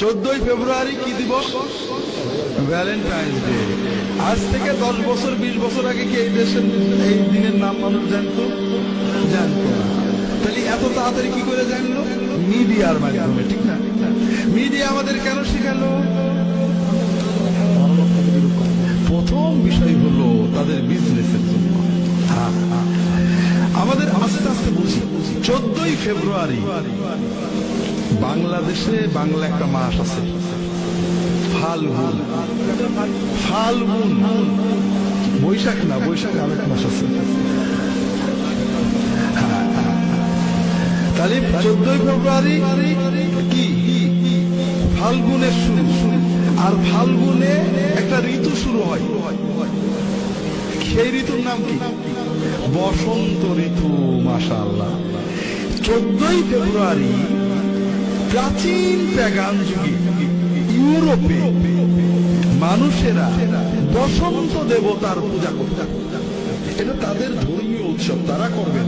চোদ্দই ফেব্রুয়ারি কি দিবস? ভ্যালেন্টাইন্স ডে আজ থেকে দশ বছর বিশ বছর আগে কি এই দেশের এই দিনের নাম মানুষ জানতো? জানতো তাহলে এত তাড়াতাড়ি কি করে জানলো? মিডিয়ার মাধ্যমে ঠিক না? মিডিয়া আমাদের কেন শেখালো? প্রথম বিষয় হলো তাদের বিজনেসের জন্য। হ্যাঁ, হ্যাঁ। আমাদের আস্তে আস্তে বুঝি। চোদ্দই ফেব্রুয়ারি বাংলাদেশে বাংলা একটা মাস আছে। ফাল্গুন। ফাল্গুন। বৈশাখ না, বৈশাখ আরেক মাস আছে। তাহলে চোদ্দই ফেব্রুয়ারি কি? ফাল্গুনের শুরু। আর ফাল্গুনে একটা ঋতু শুরু হয়। সেই ঋতুর নাম কি? বসন্ত ঋতু, মাশাআল্লাহ। চোদ্দই ফেব্রুয়ারি প্রাচীন প্যাগান যুগে ইউরোপে মানুষেরা বসন্ত দেবতার পূজা করত এটা তাদের ধর্মীয় উৎসব, তারা করবে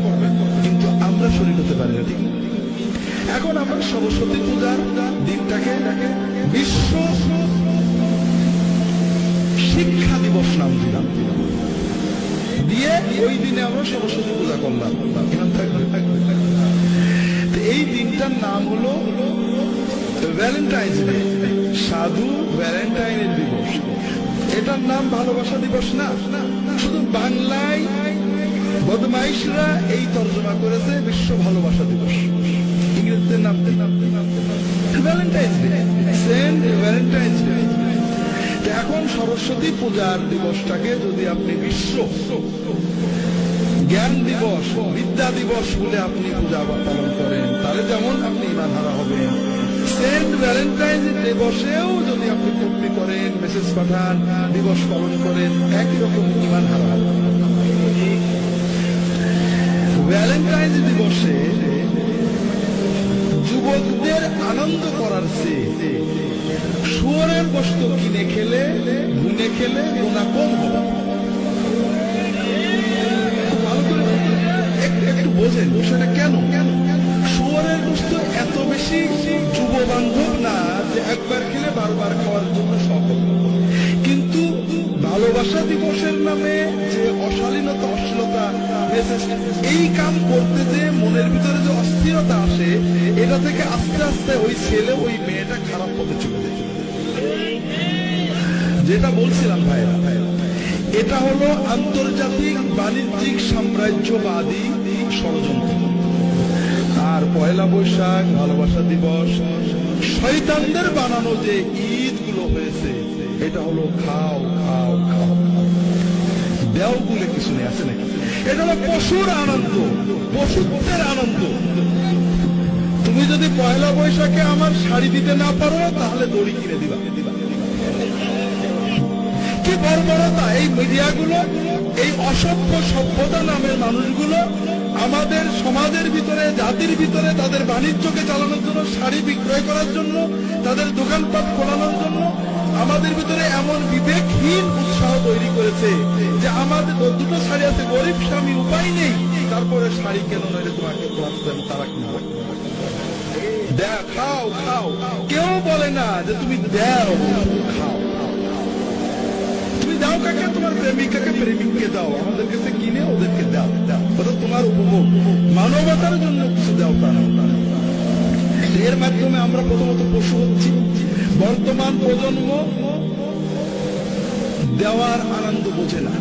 কিন্তু আমরা শরীর হতে পারি না এখন আমরা সরস্বতী পূজার দিনটাকে বিশ্ব শিক্ষা দিবস নাম দিলাম। দিয়ে ওই দিনে আমরা সরস্বতী পূজা করলাম। এখান থাকবে তো এই দিনটার নাম হলো ভ্যালেন্টাইন্স ডে সাধু ভ্যালেন্টাইনের দিবস। এটার নাম ভালোবাসা দিবস না। শুধু বাংলায় বদমাইশরা এই তর্জমা করেছে, বিশ্ব ভালোবাসা দিবস। ইংরেজিতে নাম Valentine's day Saint Valentine's day এখন সরস্বতী পূজার দিবসটাকে যদি আপনি বিশ্ব জ্ঞান দিবস, বিদ্যা দিবস বলে আপনি পূজা পালন করেন। তাহলে যেমন আপনি ইমান হারা হবেন। সেন্ট ভ্যালেন্টাইন্স দিবসেও যদি আপনি পূর্তি করেন, মেসেজ পাঠান, দিবস পালন করেন, একই রকম ইমান হারা হবেন ভ্যালেন্টাইন্স দিবসে যুবকদের আনন্দ করার চেয়ে শুয়োরের গোস্ত কিনে খেলে গুনে খেলে গোনা কম হবে। বিষয়টা কেন শুয়োরের গোস্ত এত বেশি যুব বান্ধব না যে একবার খেলে বারবার খাওয়ার জন্য হবে। কিন্তু ভালোবাসা দিবসের নামে যে অশালীনতা, অশ্লীলতা এই কাম করতে যে মনের ভিতরে যে অস্থিরতা আসে, এটা থেকে আস্তে আস্তে ওই ছেলে, ওই মেয়েটা খারাপ পথে চলে যেটা বলছিলাম ভাইরা এটা হলো আন্তর্জাতিক বাণিজ্যিক সাম্রাজ্যবাদী ষড়যন্ত্র। আর পয়লা বৈশাখ, ভালোবাসা দিবস, শয়তানদের বানানো যে ঈদগুলো হয়েছে, এটা হলো খাও খাও খাও। দেও বলে কিছু নেই, আছে নাকি? এটা হলো পশুর আনন্দ পশুত্বের আনন্দ। তুমি যদি পয়লা বৈশাখে আমার শাড়ি দিতে না পারো, তাহলে দড়ি কিনে দিবা। কি বর্বরতা এই মিডিয়াগুলো? এই অসভ্য সভ্যতা নামের মানুষগুলো আমাদের সমাজের ভিতরে, জাতির ভিতরে তাদের বাণিজ্যকে চালানোর জন্য, শাড়ি বিক্রয় করার জন্য, তাদের দোকানপাট খোলানোর জন্য আমাদের ভিতরে এমন বিবেকহীন উৎসাহ তৈরি করেছে যে আমাদের দুটো শাড়ি আছে, গরিব স্বামী উপায় নেই। তারপরে শাড়ি কেন নইলে তোমাকে তোমার তারা কিনবে দেখ, খাও খাও। কেউ বলে না যে তুমি দেও, খাও। দাও কাকে তোমার প্রেমিকাকে প্রেমিককে দাও আমাদের কাছে কিনে ওদেরকে দাও দাও ওটা তোমার উপভোগ মানবতার জন্য কিছু দাও তা এর মাধ্যমে আমরা প্রথমত পশু হচ্ছি বর্তমান প্রজন্ম দেওয়ার আনন্দ বোঝে না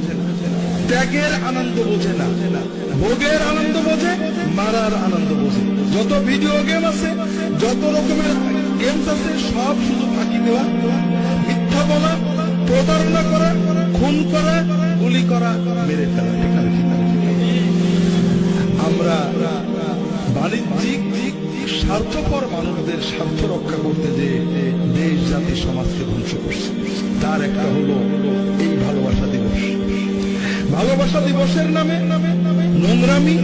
ত্যাগের আনন্দ বোঝে না ভোগের আনন্দ বোঝে মারার আনন্দ বোঝে যত ভিডিও গেম আছে যত রকমের গেমস আছে সব শুধু ফাঁকি দেওয়া মিথ্যা বলা প্রতারণা করা, খুন করা, গুলি করা, মেরে ফেলা। আমরা বাণিজ্যিক, স্বার্থপর মানুষদের স্বার্থ রক্ষা করতে যে দেশ, জাতি, সমাজকে ধ্বংস করছে, তার একটা হলো এই ভালোবাসা দিবস। ভালোবাসা দিবসের নামে নোংরামি,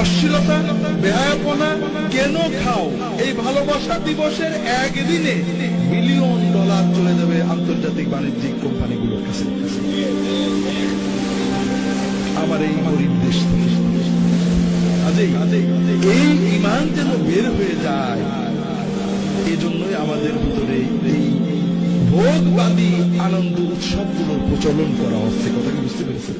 অশ্লীলতা, বেহায়াপনা কেন খাও? এই ভালোবাসা দিবসের একদিনে মিলিয়ন ডলার চলে যাবে আন্তর্জাতিক বাণিজ্যিক কোম্পানিগুলোর কাছে। আমার এই গরিব দেশ এই ইমান যেন বের হয়ে যায়, এজন্যই আমাদের ভিতরে এই ভোগবাদী আনন্দ উৎসবগুলোর প্রচলন করা হচ্ছে। কথা বুঝতে পেরেছেন?